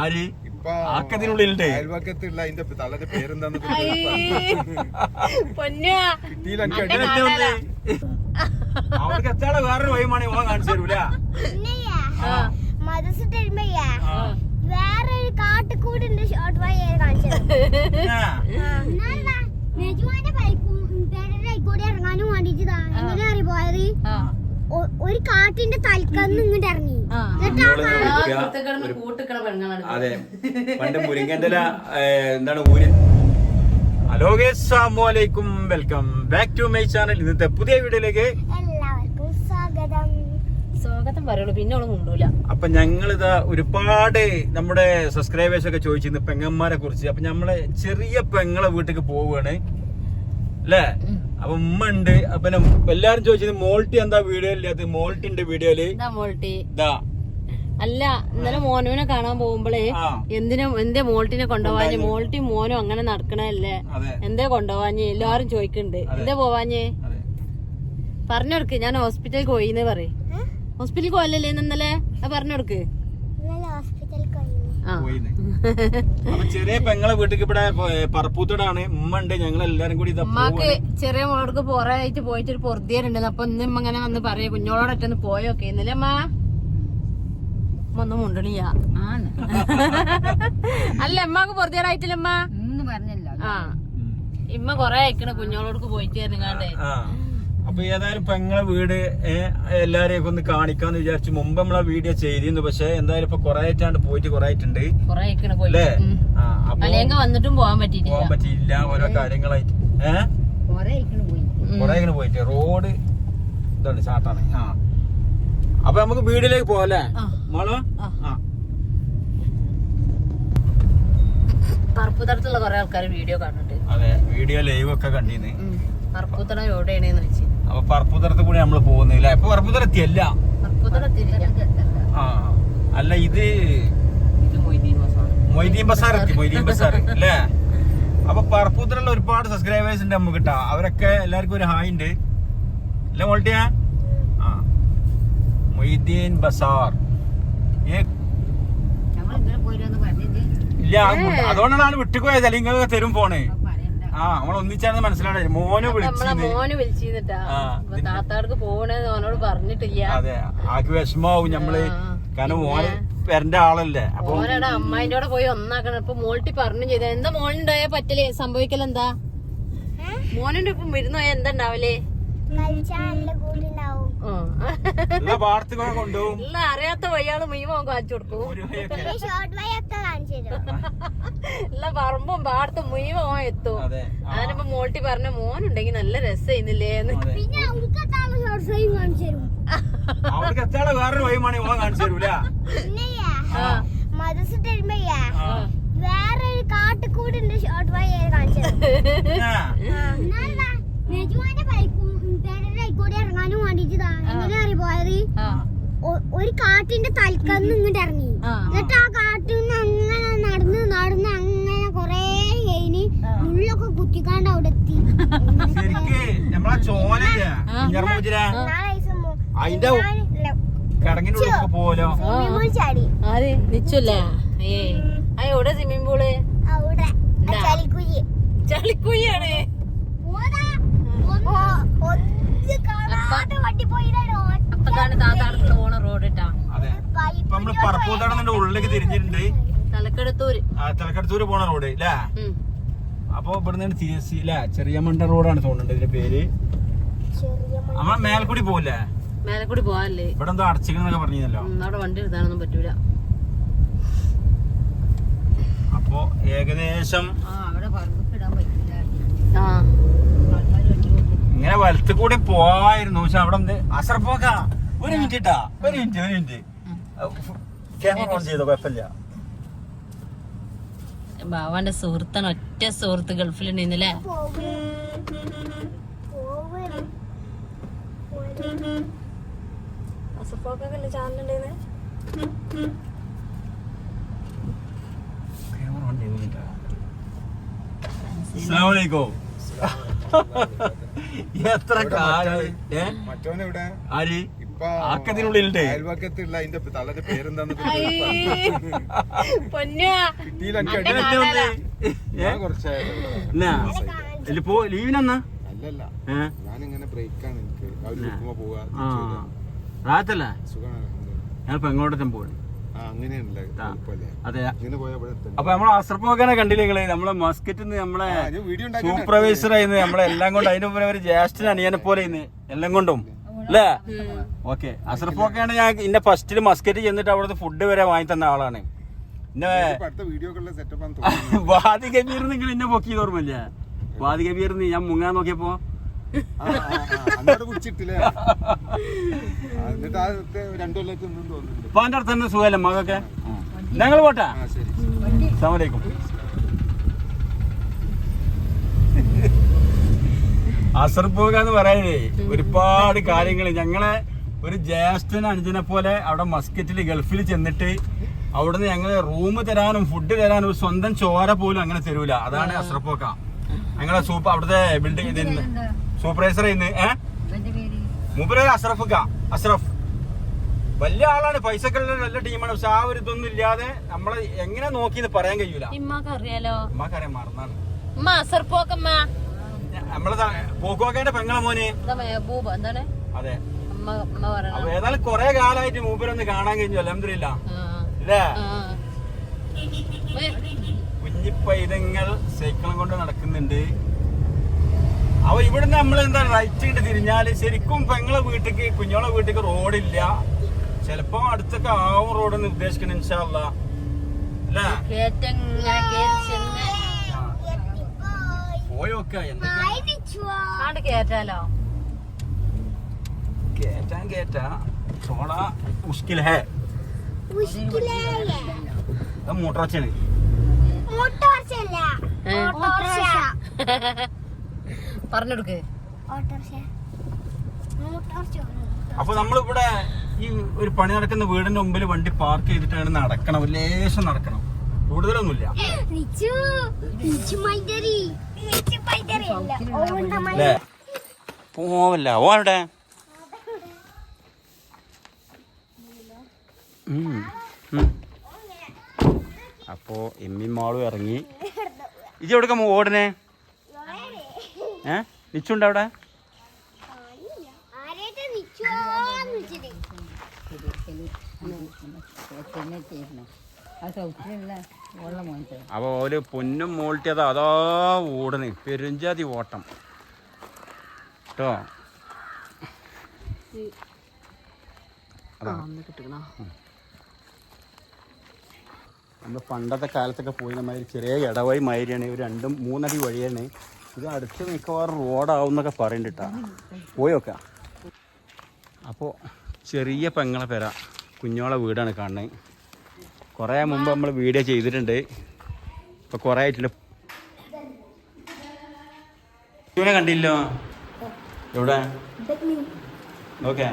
ആര്? ഇപ്പൊ ആക്കതിനുള്ളിലുണ്ട് അയൽവക്കത്തുള്ള അതിന്റെ തള്ളന്റെ പേരെന്താന്ന്. അവർക്ക് എത്താളെ വേറൊരു വൈമാണി ഓൻ കാണിച്ചു തരൂല. വേറൊരു കാട്ടുകൂടിന്റെ ഷോർട്ട് വഴി. എന്നാ നെജുമാന്റെ ബൈക്കും കൂടി ഇറങ്ങാനും വേണ്ടിട്ട് എങ്ങനെ അറിയ പോയത്? ഒരു കാട്ടിന്റെ തൽക്കന്ന് ഇങ്ങോട്ട് ഇറങ്ങി. അതെ. പണ്ട് മുരിങ്ങന്റെ എന്താണ് ഊരി? ഹലോ അസ്സാമലൈക്കും welcome back to my channel. ഇന്നത്തെ പുതിയ വീഡിയോയിലേക്ക് എല്ലാവർക്കും സ്വാഗതം. സ്വാഗതം പറയുള്ളൂ. പിന്നെ അവൾ മുണ്ടൂല. അപ്പൊ ഞങ്ങളിതാ ഒരുപാട് നമ്മുടെ സബ്സ്ക്രൈബേഴ്സ് ഒക്കെ ചോദിച്ചിരുന്നു പെങ്ങന്മാരെ കുറിച്ച് അപ്പൊ നമ്മളെ ചെറിയ പെങ്ങളെ വീട്ടിലേക്ക് പോവുകയാണ് അല്ലേ? അപ്പൊ ഉമ്മ ഉണ്ട്. അപ്പൊ എല്ലാരും ചോദിച്ചത് മോൾട്ടി എന്താ വീഡിയോ ഇല്ലാത്ത മോൾട്ടിന്റെ വീഡിയോയിൽ എന്താ മോൾട്ടി. ഇതാ. അല്ല ഇന്നലെ മോനുവിനെ കാണാൻ പോകുമ്പോളേ എന്തിനും എന്തേ മോൾട്ടിനെ കൊണ്ടുപോവാഞ്ഞ്? മോൾട്ടി മോനും അങ്ങനെ നടക്കണല്ലേ എന്തേ കൊണ്ടുപോവാഞ്ഞ്? എല്ലാരും ചോദിക്കുന്നുണ്ട് എന്തേ പോവാഞ്ഞേ? അതെ. പറഞ്ഞെടുക്ക്. ഞാൻ ഹോസ്പിറ്റലിൽ പോയിന്ന് പറയും. ഹോസ്പിറ്റലിൽ പോയല്ലേ ഇന്നലെ? പറഞ്ഞെടുക്ക് ഇന്നലെ ഹോസ്പിറ്റലിൽ കഴിഞ്ഞു ആ പോയിന്ന്. അപ്പൊ ചെറിയ പെങ്ങളെ വീട്ടിൽ ഇവിടെ പറപ്പൂത്തോടാണ്. ഉമ്മ ഉണ്ട്. ഞങ്ങൾ എല്ലാരും കൂടി ഉമ്മക്ക്. ചെറിയ മോളോടക്ക് പോറായിട്ട് പോയിട്ട് ഒരു പൊറുതിയുണ്ട് അപ്പൊ ഇന്ന് ഇമ്മ ഇങ്ങനെ വന്ന് പറയാ കുഞ്ഞോളോടൊറ്റൊന്ന് പോയോക്കെ. ഇന്നലെ അമ്മ ഒന്നും മുണ്ടണിയ അല്ല ഇമ്മക്ക് പൊറുതിയായിട്ടില്ല അമ്മ ആ. ഇമ്മ കൊറേ അയക്കണ കുഞ്ഞോളോടക്ക് പോയിട്ട് ആ. അപ്പൊ ഏതായാലും ഇപ്പൊ നിങ്ങളെ വീട് എല്ലാരെയൊക്കെ ഒന്ന് കാണിക്കാന്ന് വിചാരിച്ചു മുമ്പ് നമ്മളെ വീഡിയോ ചെയ്തിരുന്നു. പക്ഷെ എന്തായാലും ഇപ്പൊ കൊറേ ആയിട്ടാണ്ട് പോയിട്ട്. കൊറേ ആയിട്ടുണ്ട് അല്ലേ വന്നിട്ടും പോകാൻ പറ്റിയില്ല പോകാൻ പറ്റിയില്ല ഓരോ കാര്യങ്ങളായിട്ട്. ഏഹ് കൊറേ ഇങ്ങനെ പോയിട്ട്. റോഡ് ഇതാണ് ചാട്ടാണ് ആ. അപ്പൊ നമുക്ക് വീടിലേക്ക് പോവല്ലേ. മോളോ? ആ. കൊറേ ആൾക്കാർ വീഡിയോ കാണുന്നുണ്ട്. അതെ വീഡിയോ ലൈവ് ഒക്കെ കണ്ടിന്ന്. പറപ്പുത്തട എവിടെയാണെന്ന് വെച്ച്. അപ്പൊ പറപ്പുതരത്ത് കൂടി നമ്മൾ പോകുന്നില്ല. ഇപ്പൊ പറപ്പുതരത്തിയല്ല ആ. അല്ല ഇത് മൊയ്തീൻ ബസാർ. എത്തി മൊയ്തീൻ ബസാർ അല്ലേ? അപ്പൊ പറപ്പുതരുള്ള ഒരുപാട് സബ്സ്ക്രൈബേഴ്സ് ഉണ്ട് നമുക്ക് കിട്ടാ അവരൊക്കെ എല്ലാവർക്കും ഒരു ഹായ് ഉണ്ട്. അല്ലേ മോൾട്ടിയാ? ആ. മൊയ്തീൻ ബസാർ. ഇല്ല അത് അതുകൊണ്ടാണ് വിട്ടുപോയത്. അല്ലെങ്കിൽ തരും ഫോണ്. ആ നമ്മൾ ഒന്നിച്ചാണെന്ന് മനസ്സിലായി മോനെ മോന് വിളിച്ചിരുന്നിട്ടാ താത്താർക്ക് പോണേന്ന് ഓനോട് പറഞ്ഞിട്ടില്ല. അതെ ആക്ക് വിഷമാവും നമ്മൾ. കാരണം മോന് വരണ്ട ആളല്ലേ? ഓനടാ അമ്മായിന്റെ കൂടെ പോയി ഒന്നാക്കണം. ഇപ്പൊ മോൾട്ടി പറഞ്ഞു ചെയ്ത. എന്താ മോനുണ്ടായ പറ്റൽ? സംഭവിക്കലെന്താ മോനിന്റെ ഒപ്പം വരുന്ന പോയാ എന്താ ഉണ്ടാവൽ? അറിയാത്ത വഴിയാൾ മീമോ കാണിച്ചു കൊടുക്കും. പറമ്പും പാടത്തും മുഴുവൻ ഓൻ എത്തും. അതിനിപ്പോ മോൾട്ടി പറഞ്ഞ മോനുണ്ടെങ്കിൽ നല്ല രസമായിരുന്നില്ലേ എന്ന് ഷോർട്ട് വേറൊരു കാട്ടുകൂടിന്റെ വഴി ഇറങ്ങാനും വേണ്ടിട്ട് പോയത്? ഒരു കാട്ടിന്റെ തലക്കന്ന് ഇങ്ങോട്ട് ഇറങ്ങി. എന്നിട്ട് ആ കാട്ടിൽ നിന്ന് അങ്ങനെ നടന്ന് നടന്ന് കുത്തിക്കാണ്ട് അവിടെ എത്തി ശരിക്ക് നമ്മളെ ദിവസം മു- അതിന്റെ കിടങ്ങിന്റെ ഉള്ളിൽ പോലോ ആര്? നിച്ചല്ലേ? ഏ. ആ എവിടെ സ്വിമ്മിംഗ് പൂൾ? ചളിക്കുഴിയാണ്. അപ്പക്കാണ് താത്താടത്തുള്ള പോണ റോഡ് ഇട്ടാ അതെ. നമ്മൾ പറപ്പൂത്താടത്തിന്റെ ഉള്ളിലേക്ക് തിരിഞ്ഞിട്ടുണ്ട്. തലക്കെടുത്തൂര്. ആ പോണ റോഡ് അല്ലേ അപ്പൊ ഇവിടുന്ന് സി എസ് സി അല്ലേ ചെറിയ മണ്ട റോഡാണ് തോന്നുന്നത് ഇതിന്റെ പേര്. നമ്മളെ മേൽക്കൂടി പോവില്ലേ മേലക്കൂടി പോവാല്ലേ? ഇവിടെ എന്തോ അടച്ചിക്കണെന്നൊക്കെ പറഞ്ഞല്ലോ അവിടെ വണ്ടി എടുത്താനൊന്നും പറ്റൂല. അപ്പൊ ഏകദേശം ആ ഇങ്ങനെ വലത്ത് കൂടി പോവായിരുന്നു. പക്ഷെ അവിടെ എന്ത്? അസർപ്പോക്ക ഒരു മിനിറ്റ് ഇട്ടാ. ഒരു മിനിറ്റ് ഒരു മിനിറ്റ്. ക്യാമറ ഓൺ ചെയ്തോ? കുഴപ്പമില്ല. ബാവാന്റെ സുഹൃത്താണ് ഒറ്റ സുഹൃത്ത് ഗൾഫിലുണ്ടെന്നല്ലേ? എത്ര കാലം? ഏ? മറ്റോനെവിടെ ആര്? അയൽവക്കത്തുള്ള അതിന്റെ പേരെന്താന്ന് കിട്ടിയില്ല ഇതിൽ പോ ലീവിനെന്നാ? അല്ലല്ല. ഞാനിങ്ങനെ ബ്രേക്കാണ് എനിക്ക്. അവർ പോവാ. റാത്തല്ല? ഞാൻ പെങ്ങോട്ടം പോവാണ്. അപ്പൊ നമ്മളെ കണ്ടില്ലേ നമ്മളെ മസ്കറ്റിൽ നിന്ന് നമ്മളെ ആ, വീഡിയോ ഉണ്ടാക്കി സൂപ്പർവൈസർ ആയിരുന്നു നമ്മളെ എല്ലാം അതിന് അതിന്റെ മുമ്പ് ഒരു ജ്യേഷ്ഠൻ അനിയനെ പോലെ ഇന്ന് എല്ലാം കൊണ്ടും. അല്ലേ ഓക്കെ. അസ്രപ്പോക്കാണ് ഞാൻ ഇന്നെ ഫസ്റ്റിൽ മസ്കറ്റ് ചെന്നിട്ട് അവിടുത്തെ ഫുഡ് വരെ വാങ്ങി തന്ന ആളാണ്. ഇപ്പൊ വാദി കബീർ നിങ്ങൾ എന്നെ പൊക്കി ഓർമ്മയില്ല? വാദി കബീർ ഞാൻ മുങ്ങാൻ നോക്കിയപ്പോ. അപ്പൊ അതിന്റെ അടുത്ത് തന്നെ സുഖമല്ലേ മകൊക്കെ? ഞങ്ങൾ പോട്ടാ? സമരക്കും അസർപോക എന്ന് പറയുന്നേ ഒരുപാട് കാര്യങ്ങൾ ഞങ്ങളെ ഒരു ജ്യേഷ്ഠൻ അനുജനെ പോലെ അവിടെ മസ്കറ്റിൽ ഗൾഫിൽ ചെന്നിട്ട് അവിടുന്ന് ഞങ്ങൾ റൂം തരാനും ഫുഡ് തരാനും ഒരു സ്വന്തം ചോര പോലും അങ്ങനെ തരൂല. അതാണ് അസ്രപ്പോക്ക ഞങ്ങളെ സൂപ്പർ അവിടുത്തെ ബിൽഡിംഗ് ഇതിന് സൂപ്പർവൈസർ ഇന്ന് ഏഹ് മൂപ്പര് അസ്രഫുക്ക അസ്രഫ് വലിയ ആളാണ്. പൈസ നല്ല ടീമാണ് പക്ഷെ ആ ഒരു ഇതൊന്നും ഇല്ലാതെ നമ്മളെ എങ്ങനെ നോക്കി പറയാൻ കഴിയൂല. അറിയാലോ? മറന്നാണ്. നമ്മളെ പോക്കോക്കേന്റെ പെങ്ങളെ മോന്. മെഹബൂബ എന്താണ്? അതെ. ഏതായാലും കൊറേ കാലമായിട്ട് മൂപ്പരൊന്ന് കാണാൻ കഴിഞ്ഞു അലഹമില്ല അല്ലേ കുഞ്ഞിപ്പൈതങ്ങൾ സൈക്കിളും കൊണ്ട് നടക്കുന്നുണ്ട്. അപ്പൊ ഇവിടുന്ന് നമ്മൾ എന്താ റൈറ്റ് ഇട്ട് തിരിഞ്ഞാൽ ശരിക്കും പെങ്ങളെ വീട്ടിക്ക് കുഞ്ഞോളെ വീട്ടിക്ക് റോഡില്ല. ചിലപ്പോ അടുത്തൊക്കെ ആവും റോഡ് എന്ന് ഉദ്ദേശിക്കണം ഇൻഷാല്ല അല്ലേ? പോയോക്ക എന്തൊക്കെ ആണ്ട് കേറ്റാലോ? കേറ്റാൻ കേറ്റാ. സോള മുഷ്കിൽ ഹേ മോട്ടോർ പറഞ്ഞെടുക്ക് അപ്പൊ നമ്മളിവിടെ ഈ ഒരു പണി നടക്കുന്ന വീടിന്റെ മുമ്പിൽ വണ്ടി പാർക്ക് ചെയ്തിട്ടാണ് നടക്കണം ലേശം നടക്കണം. കൂടുതലൊന്നുമില്ല പോവല്ല ഓ അവിടെ. അപ്പോ എമ്മി മാളും ഇറങ്ങി ഇജ് എവിടെ ഓടനെ ഏ നിച്ചുണ്ട് അവിടെ അപ്പൊ ഒരു പൊന്നും മോൾട്ടിയതാ. അതാ ഓടണ് പെരുഞ്ചാതി ഓട്ടം. കേട്ടോ നമ്മൾ പണ്ടത്തെ കാലത്തൊക്കെ പോയി നമ്മൾ ചെറിയ ഇടവഴി മാതിരിയാണ്. ഒരു രണ്ടും മൂന്നടി വഴിയാണ്. ഇത് അടുത്ത് മിക്കവാറും റോഡാവും എന്നൊക്കെ പറയുന്നുണ്ട് പോയി പോയോക്ക അപ്പോൾ ചെറിയ പെങ്ങളെ പെര. കുഞ്ഞോളെ വീടാണ് കാണുന്നത് കുറേ മുമ്പ് നമ്മൾ വീഡിയോ ചെയ്തിട്ടുണ്ട്. ഇപ്പോൾ കുറേ ആയിട്ടുണ്ട് ഇവനെ കണ്ടില്ലോ? എവിടെ? ഓക്കെ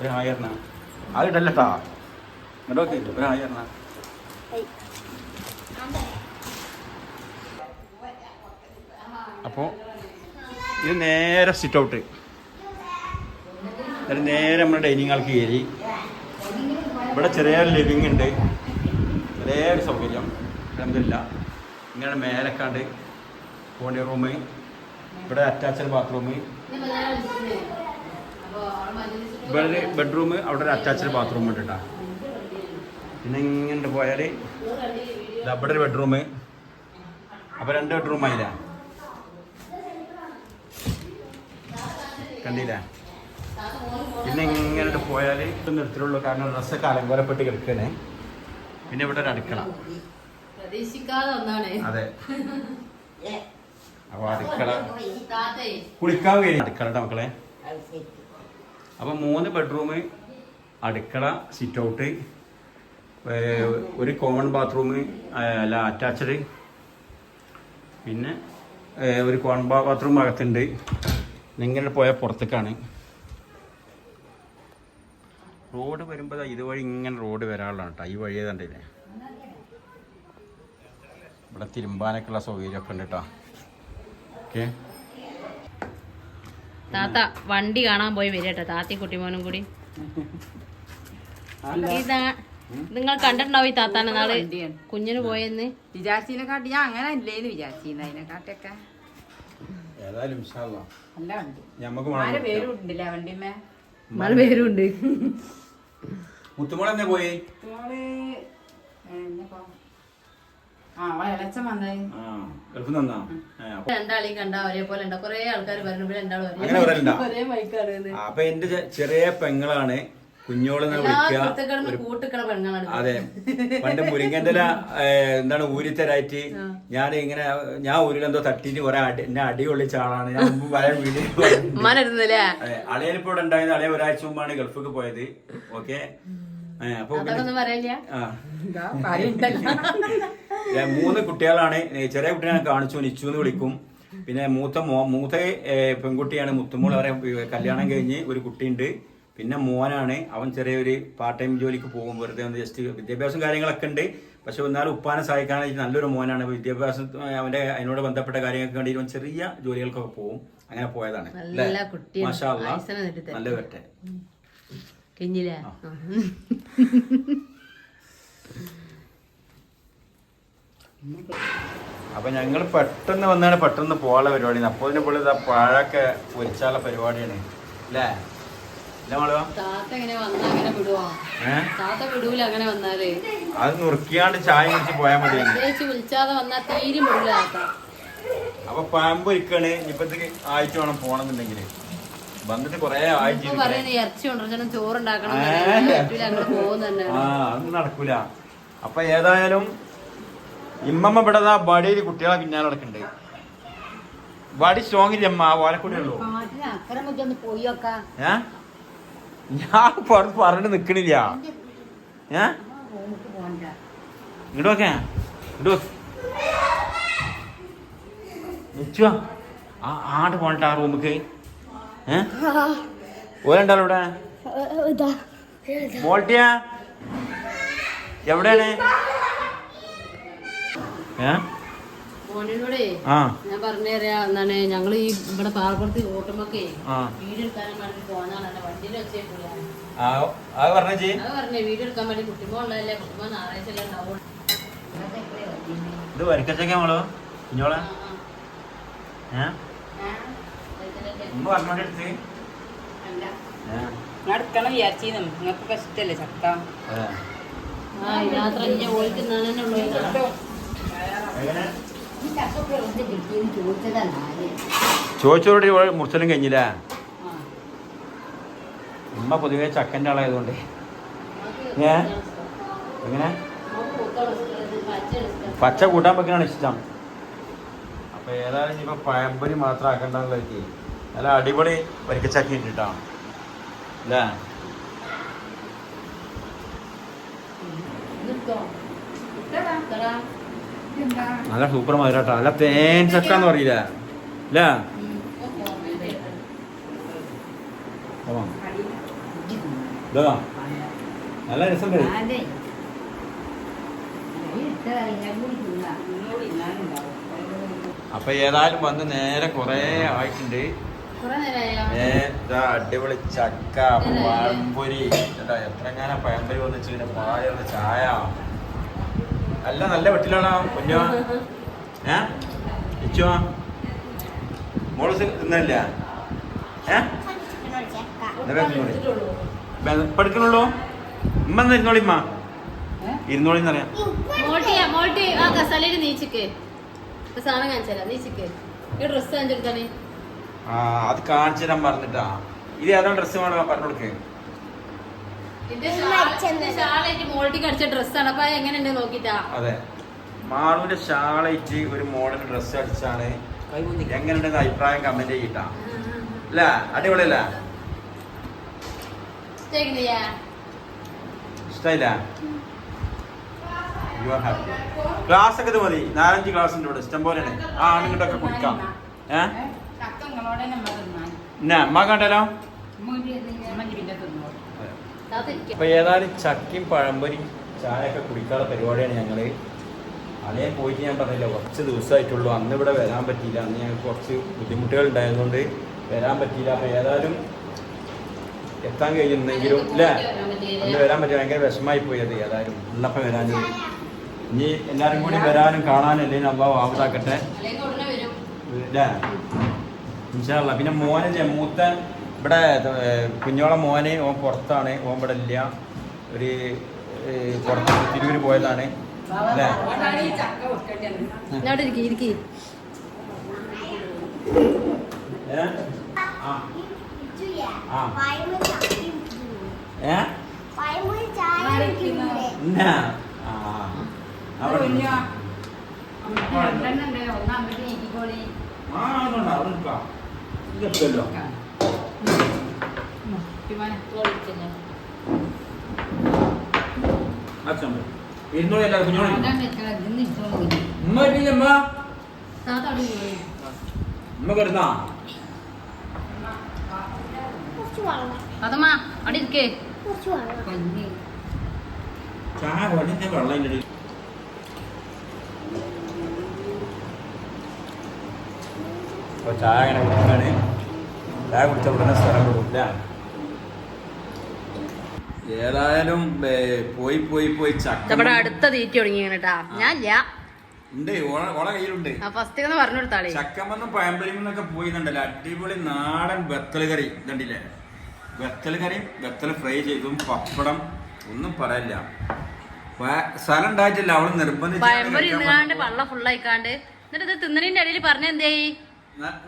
ഒരു അത് ഇടല്ലട്ടാ ഓക്കെ ഒരു ഇത് നേരെ സിറ്റ് ഔട്ട് എന്നിട്ട് നേരെ നമ്മുടെ ഡൈനിങ് ആൾക്ക് കയറി. ഇവിടെ ചെറിയ ലിവിങ് ഉണ്ട്. ചെറിയൊരു സൗകര്യം. അലഹമില്ല ഇങ്ങനെ മേലക്കാണ്ട് പോണി റൂം ഇവിടെ അറ്റാച്ച്ഡ് ബാത്റൂം ഇവിടെ ബെഡ്റൂം അവിടെ ഒരു അറ്റാച്ച്ഡ് ബാത്റൂം ഉണ്ട് പിന്നെ ഇങ്ങനെ പോയാൽ ഇവിടെ ഒരു ബെഡ്റൂം അപ്പോൾ രണ്ട് ബെഡ്റൂം ആയില്ല? കണ്ടില്ല? പിന്നെ ഇങ്ങനെ പോയാൽ നിർത്തിയുള്ളൂ കാരണം ഡ്രസ്സൊക്കെ അലങ്കോലപ്പെട്ട് കിടക്കണേ. പിന്നെ ഇവിടെ ഒരു അടുക്കള. അതെ. അപ്പൊ അടുക്കള. കുളിക്കാൻ കഴിയും അടുക്കള മക്കളെ. അപ്പൊ മൂന്ന് ബെഡ്റൂം അടുക്കള സിറ്റ് ഔട്ട് ഒരു കോമൺ ബാത്റൂം അല്ല അറ്റാച്ച്ഡ് പിന്നെ ഒരു കോമൺ ബാത്റൂം അകത്തുണ്ട്. നിങ്ങൾ പോയാൽ പുറത്തേക്കാണ്. റോഡ് വരുമ്പോൾ ഇതുവഴി ഇങ്ങനെ റോഡ് വരാനുള്ളതാണ് കേട്ടോ ഈ വഴിയേ കണ്ടില്ലേ? ഇവിടെ തിരുമ്പാനൊക്കെയുള്ള സൗകര്യമൊക്കെ ഉണ്ട് കേട്ടോ ഓക്കെ. താത്ത വണ്ടി കാണാൻ പോയി വരട്ടെ താത്തി കുട്ടിമോനും കൂടി. ഇതാ നിങ്ങൾ കണ്ടിട്ടുണ്ടാവും ഈ താത്താനെ നാൾ? കുഞ്ഞിന് പോയെന്ന്? വിചാരിച്ചതിനെ കാട്ടി ഞാൻ അങ്ങനെ ഇല്ലേന്ന് വിചാരിച്ചിരുന്നു കാട്ടിയൊക്കെ ഏതായാലും ഞമ്മക്ക് ആരെ വേണം പേരും ഉണ്ടല്ലേ വണ്ടിമേ പേരുണ്ട് മുത്തുമോൾ എന്നെ പോയി രണ്ടാളെയും കണ്ട ഒരേപോലെ കൊറേ ആൾക്കാർ പറഞ്ഞു രണ്ടാളും. അപ്പൊ എന്റെ ചെറിയ പെങ്ങളാണ്. കുഞ്ഞോളെന്ന് വിളിക്കുക അതെ. പണ്ട് മുരിങ്ങന്റെ എന്താണ് ഊരിത്തരായിട്ട് ഞാൻ ഇങ്ങനെ ഞാൻ ഊരിലെന്തോ തട്ടിട്ട് കുറെ അടി എന്നെ അടി കൊള്ളിച്ച ആളാണ്. ഞാൻ മുമ്പ് പറയാൻ വീഡിയോ അളിയനിപ്പോ ഇവിടെ ഉണ്ടായിരുന്ന അളയ ഒരാഴ്ച മുമ്പാണ് ഗൾഫിക്ക് പോയത്. ഓക്കെ? മൂന്ന് കുട്ടികളാണ്. ചെറിയ കുട്ടികളെ കാണിച്ചു നിച്ചു എന്ന് വിളിക്കും. പിന്നെ മൂത്ത മൂത്ത പെൺകുട്ടിയാണ് മുത്തുമോൾ. അവരെ കല്യാണം കഴിഞ്ഞ് ഒരു കുട്ടിയുണ്ട്. പിന്നെ മോനാണ്. അവൻ ചെറിയൊരു പാർട്ട് ടൈം ജോലിക്ക് പോകും. വെറുതെ ഒന്ന് ജസ്റ്റ് വിദ്യാഭ്യാസം കാര്യങ്ങളൊക്കെ ഉണ്ട്. പക്ഷെ എന്നാലും ഉപ്പാനെ സഹായിക്കാനായിട്ട് നല്ലൊരു മോനാണ്. വിദ്യാഭ്യാസം അവന്റെ അതിനോട് ബന്ധപ്പെട്ട കാര്യങ്ങൾക്ക് വേണ്ടി ഇവൻ ചെറിയ ജോലികൾക്കൊക്കെ പോകും. അങ്ങനെ പോയതാണ്. നല്ല കിഞ്ഞില്ലേ അപ്പൊ ഞങ്ങൾ പെട്ടെന്ന് വന്നാണ് പെട്ടെന്ന് പോകാനുള്ള പരിപാടിയാണ് അപ്പോൾ ഇതിനെ പോലെ ഇതാ പഴമൊക്കെ പൊരിച്ചാലുള്ള പരിപാടിയാണ്. അല്ലേ? അത് നുറുക്കിയാണ്ട് ചായ കുടിച്ച് പോയാൽ മതി. അപ്പൊ പാമ്പ് ഒരുക്കാണ്. ഇപ്പത്തേക്ക് ആയിട്ട് വേണം പോണെന്നുണ്ടെങ്കിൽ വന്നിട്ട് കൊറേ പോകുന്നുണ്ട് ആ അതൊന്നും നടക്കൂല. അപ്പൊ ഏതായാലും ഇമ്മമ്മ ഇവിടെ ബടിയിൽ ബടിയിൽ കുട്ടികളെ പിന്നാലെ നടക്കണ്ട്. ബടി സ്ട്രോങ് ഇല്ല അമ്മ ഓലക്കൂടെ ഉള്ളൂ. പോയി ഞാൻ പറഞ്ഞിട്ട് നിക്കണില്ല. ഏ? ഇങ്ങോട്ട് നോക്കേ. ഇങ്ങോട്ട് നിച്ചുവാ ആ ആട് പോണ്ട ആ റൂമിക്ക്. ഏ? ഓലുണ്ടല്ലോ ഇവിടെ? മോൾട്ടിയാ എവിടെയാണ്? ഏ? ആ. ഞാൻ പറഞ്ഞുതരാ എന്താണ് ഞങ്ങൾ ഈ ഇവിടെ പാറപ്പുറത്ത് ഓട്ടുമ്പൊക്കെ വീടെടുക്കാനും വേണ്ടി പോകാനാണ് എന്റെ വണ്ടിയിൽ വെച്ചേക്കൂല ആ അത് പറഞ്ഞ ജി. അത് പറഞ്ഞേ വീഡിയോ എടുക്കാൻ വേണ്ടി കുട്ടിമോ ഉള്ളതല്ലേ കുട്ടിമോ ഞായറാഴ്ച ഇത് വരിക്കച്ചൊക്കെ നമ്മളോ കുഞ്ഞോളെ? ഏ? ഉമ്മ പറഞ്ഞോണ്ട് എടുത്ത്. ഏ. ഞാൻ എടുക്കണം വിചാരിച്ചിരുന്നു നിങ്ങൾക്ക് ഇഷ്ടല്ലേ ചക്ക? ആ യാത്ര ഇഞ്ഞ ഓടി തിന്നാൻ തന്നെ ഉള്ളൂ. എങ്ങനെ? ചോദിച്ചോടി മുറിച്ചലും കഴിഞ്ഞില്ലേ? ഉമ്മ പൊതുവെ ചക്കന്റെ ആളായതുകൊണ്ട്. ഏ? എങ്ങനെ? പച്ച കൂട്ടാൻ വെക്കാനാണ് ഇഷ്ടം. അപ്പൊ ഏതായാലും ഇപ്പൊ പഴമ്പൊരി മാത്രം ആക്കണ്ടെന്നുള്ളതൊക്കെ നല്ല അടിപൊളി പരിക്കച്ചാക്കി ഇട്ടിട്ടാണ് അല്ലേ? ഇതെടുത്തോ? നല്ല സൂപ്പർ മധുരട്ടോ നല്ല തേൻ ചക്ക എന്ന് പറയില്ല? അല്ലേ. നല്ല രസം അപ്പൊ ഏതായാലും വന്ന് നേരെ കൊറേ ആയിട്ടുണ്ട്. ഏതാ അടിപൊളി ചക്ക പഴംപൊരി. എത്ര എത്രങ്ങാന പഴംപൊരി വന്നിച്ച് പിന്നെ പായ ചായ. അല്ല നല്ല വെട്ടിലാണോ കുഞ്ഞോ ഏ? ഇച്ചോ മോൾ തിന്നില്ല ഏ? എടുക്കണുള്ളൂ? ഉമ്മ എന്നാ ഇരുന്നോളി ഉമ്മ ഇരുന്നോളി എന്നറിയാം. അത് കാണിച്ചു തരാൻ പറഞ്ഞിട്ടാ. ഇത് ഏതാണ് ഡ്രസ്സ് വേണം പറഞ്ഞു കൊടുക്ക്? അത് മാളുവിന്റെ ഷാളായിട്ട് ഒരു മോഡൽ ഡ്രസ് അടിച്ചാണ്. എങ്ങനെയുണ്ടെന്ന് അഭിപ്രായം കമന്റ് ചെയ്യട്ടാ. അല്ല? അടിപൊളിയല്ല? ഇഷ്ടായില്ല? ക്ലാസ് ഒക്കെ ഇത് മതി. നാലഞ്ച് ക്ലാസ് ഉണ്ട് ഇവിടെ. ഇഷ്ടം പോലെയാണ് ആ ആണുങ്ങൾക്കൊക്കെ കുടിക്കാം. ഏ? ചക്ക നിങ്ങളോടെ നമ്മ തിന്നാൻ എന്നാ അമ്മ കണ്ടല്ലോ ഉമ്മ പിന്നെ തിന്നോ താത്ത ഇരിക്ക. അപ്പൊ ഏതായാലും ചക്കയും പഴംപൊരി ഒക്കെ കുടിക്കാനുള്ള പരിപാടിയാണ് ഞങ്ങൾ. അതേ പോയിട്ട് ഞാൻ പറഞ്ഞില്ല കുറച്ച് ദിവസമായിട്ടുള്ളൂ. അന്ന് ഇവിടെ വരാൻ പറ്റിയില്ല. അന്ന് ഞങ്ങൾക്ക് കുറച്ച് ബുദ്ധിമുട്ടുകൾ ഉണ്ടായതുകൊണ്ട് വരാൻ പറ്റിയില്ല. അപ്പൊ ഏതായാലും എത്താൻ കഴിയുന്നെങ്കിലും ഇല്ല അന്ന് വരാൻ പറ്റി ഭയങ്കര വിഷമായി പോയത് ഏതായാലും ഉള്ളപ്പോൾ വരാനും. ഇനി എല്ലാവരും കൂടി വരാനും കാണാനും അല്ലെങ്കിൽ വരും. അല്ലേ ഇൻഷാല്ല പിന്നെ മോനെ മൂത്ത ഇവിടെ കുഞ്ഞോളം മോനെ ഓൻ പുറത്താണ് ഓൻ ഇവിടെ ഇല്ല. ഒരു പുറത്ത് തിരൂര് പോയതാണ്. അല്ലേ? ഒന്നാമത് ഇരിക്കോളി? ആ. ആ. പഴമൊരു ചായയും ഇരുന്നോളി എല്ലാവരും കുഞ്ഞോളി. ഉമ്മ ഉമ്മ. കിടന്നാ അതമ്മ അവിടെ ഇരിക്കേ. ചായ വടിന്റെ വെള്ളം ഇല്ലടി. അപ്പൊ ചായ അങ്ങനെ ചായ കുടിച്ച ഉടനെ സ്ഥലം കൊടുക്കില്ല ഏതായാലും പോയി പോയി പോയി ചക്ക ഇവിടെ അടുത്ത തീറ്റി തുടങ്ങിയാണ് കേട്ടാ ഞാൻ ഉണ്ട് ഓളെ കയ്യിലുണ്ട്. ഫസ്റ്റ് ഒന്ന് പറഞ്ഞു കൊടുത്താളേ. ചക്കമെന്നും പഴമ്പരിമെന്നൊക്കെ പോയിന്നുണ്ടല്ലോ അടിപൊളി നാടൻ ബത്തൽ കറി കണ്ടില്ലേ? ബത്തൽ കറി ബത്തൽ ഫ്രൈ ചെയ്തും പപ്പടം ഒന്നും പറയില്ല. സ്ഥലം ഉണ്ടായിട്ടില്ല അവൾ നിർബന്ധിച്ചു കഴിക്കാൻ ഇന്നുകാണ്ട്. പള്ള ഫുള്ളായിക്കാണ്ട് എന്നിട്ട് ഇത് തിന്നതിന്റെ ഇടയിൽ പറഞ്ഞ എന്തേ ന-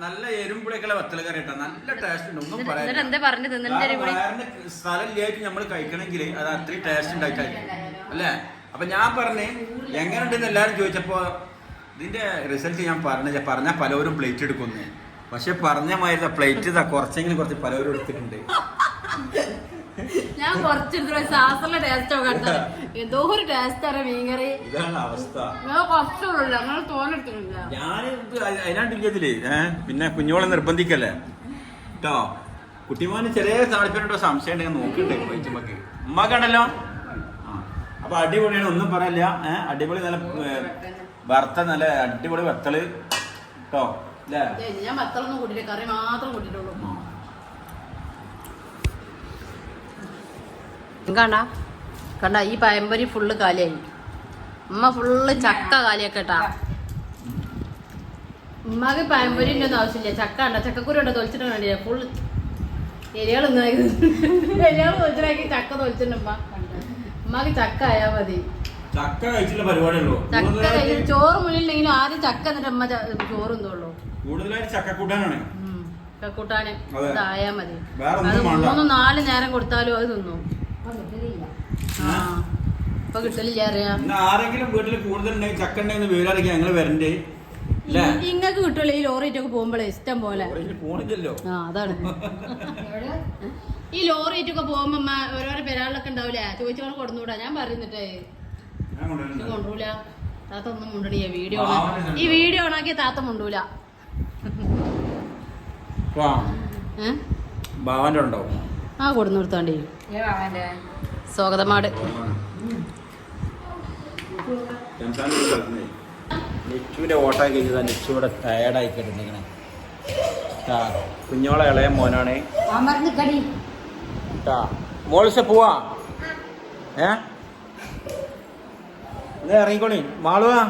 നല്ല എരുമ്പുളിയൊക്കെ വെത്തൽ കറി കേട്ടോ നല്ല ടേസ്റ്റ് ഉണ്ട്. ഒന്നും പറയാൻ പറയാനില്ല. പറഞ്ഞു തിന്നതിന്റെ ഇടയിൽ കൂടി വയറിന് സ്ഥലം ഇല്ലായിട്ട് നമ്മൾ കഴിക്കണമെങ്കിൽ അത് അത്രയും ടേസ്റ്റ് ഉണ്ടായിട്ടായിരിക്കും. അല്ലേ? അപ്പൊ ഞാൻ പറഞ്ഞേ എങ്ങനെയുണ്ടെന്ന് എല്ലാവരും ചോദിച്ചപ്പോ ഇതിന്റെ റിസൾട്ട് ഞാൻ പറഞ്ഞ പറഞ്ഞ പലവരും പ്ലേറ്റ് എടുക്കുന്നു പക്ഷെ പറഞ്ഞ മാതിരി പ്ലേറ്റ് കുറച്ചെങ്കിലും കുറച്ച് പലവരും എടുത്തിട്ടുണ്ട്. ഞാൻ കുറച്ചെടുത്തു സാസറിന്റെ ടേസ്റ്റ് ഒക്കെ എന്തോ ഒരു ടേസ്റ്റ് ആണ് മീൻകറി. ഇതാണ് അവസ്ഥ. ഞാൻ കുറച്ചുള്ളൂ. ഞങ്ങൾ തോന്നെടുത്തിട്ടില്ല. ഞാൻ അതിനാണ്ടിരിക്കത്തില്ലേ ഏഹ് പിന്നെ കുഞ്ഞോളെ നിർബന്ധിക്കല്ലേ? കേട്ടോ കുട്ടിമോന് ചെറിയ താല്പര്യമുണ്ടോ? സംശയം ഉണ്ടെങ്കിൽ നോക്കണ്ടേ വൈറ്റുമ്പക്ക് ഉമ്മക്കാണല്ലോ? അപ്പൊ അടിപൊളിയാണ്. ഒന്നും പറയില്ല. ഏഹ് അടിപൊളി നല്ല ഭർത്ത വറുത്ത നല്ല അടിപൊളി വെത്തൾ. കേട്ടോ അല്ലേ ഞാൻ വെത്തളൊന്നും കൂട്ടില്ല കറി മാത്രം കൂട്ടിട്ടുള്ളൂ കണ്ട? കണ്ട ഈ പയമ്പൊരി ഫുള്ള് കാലിയായി. ഉമ്മ ഫുള്ള് ചക്ക കാലിയൊക്കെ ഇട്ടാ ഉമ്മക്ക് പഴംപൊരിന്റെ ഒന്നും ആവശ്യമില്ല. ചക്ക ഉണ്ടോ ചക്കക്കുരു ഉണ്ടോ തൊലിച്ചിട്ട് വേണ്ടിയ ഫുൾ എരിയാൾ എരിയാൾ ചക്ക തൊലിച്ചിട്ടുണ്ട് ഉമ്മ. ഉമ്മക്ക് ചക്ക ആയാ മതി. ചക്ക കഴിച്ചുള്ള പരിപാടിയുള്ളൂ ചക്ക കഴിച്ച് ചോറ് മുന്നിലെങ്കിലും ആദ്യം ചക്ക എന്നിട്ട് അമ്മ ചോറും ചക്കക്കൂട്ടാനാണ്. ചക്കക്കൂട്ടാന് അതായാ മതി. അത് വേണ്ട. നാല് നേരം കൊടുത്താലും അത് തിന്നും. ഇപ്പൊ കിട്ടലില്ല അറിയാം. ഇന്ന് ആരെങ്കിലും വീട്ടിൽ കൂടുതലുണ്ടെങ്കിൽ ചക്ക ഉണ്ടെങ്കിൽ വീടറിയാൻ ഞങ്ങൾ വരണ്ടേ? ഇങ്ങക്ക് കിട്ടുള്ള ഈ ലോറിയിട്ടൊക്കെ പോകുമ്പോഴേ ഇഷ്ടം പോലെ. പോണില്ലല്ലോ. ആ അതാണ്. ഈ ലോറിയിട്ടൊക്കെ പോകുമ്പോ ഓരോരോ പെരാളിലൊക്കെ ഉണ്ടാവില്ലേ ചോദിച്ചോളെ കൊടുന്നൂടാ ഞാൻ പറയുന്നിട്ടേ കൊണ്ടുപോല താത്ത ഒന്നും മുണ്ടണിയ വീഡിയോ ഈ വീഡിയോ ഓണാക്കിയ താത്ത മുണ്ടൂല. ഭാവന്റെ ഉണ്ടോ? ആ കൊടുന്നു കൊടുത്തോണ്ടി. സ്വാഗതമാട്. നെച്ചുവിന്റെ ഓട്ടാ കഴിഞ്ഞതാ. നെച്ചു ഇവിടെ ടയർഡായി കിടന്നിങ്ങനെ ആ കുഞ്ഞോളെ ഇളയ മോനാണ്. മോളിച്ച പോവാ. ഏ? എന്നാ ഇറങ്ങിക്കോളി. മാളുവാ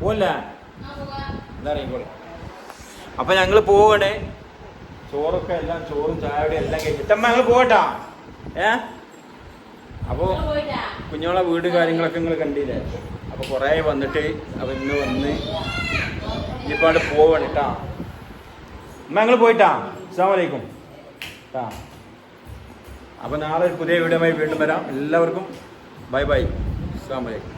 പോവല്ലേ? എന്നാ ഇറങ്ങിക്കോളി. അപ്പൊ ഞങ്ങൾ പോവാണ്. ചോറൊക്കെ എല്ലാം ചോറും ചായയുടെ എല്ലാം കഴിച്ചിട്ടമ്മ ഞങ്ങൾ പോകട്ടാ ഏ? അപ്പോ കുഞ്ഞോളെ വീട് കാര്യങ്ങളൊക്കെ നിങ്ങൾ കണ്ടില്ലേ? അപ്പൊ കൊറേ വന്നിട്ട് അപ്പൊ ഇന്ന് വന്ന് ഇനിയിപ്പോ അവിടെ പോവാണ് കേട്ടാ അമ്മ ഞങ്ങൾ പോയിട്ടാ? അസ്സാമലൈക്കും ട്ടാ. അപ്പൊ നാളെ ഒരു പുതിയ വീഡിയോ വീണ്ടും വരാം. എല്ലാവർക്കും ബൈ ബൈ. അസ്സാം വലൈക്കും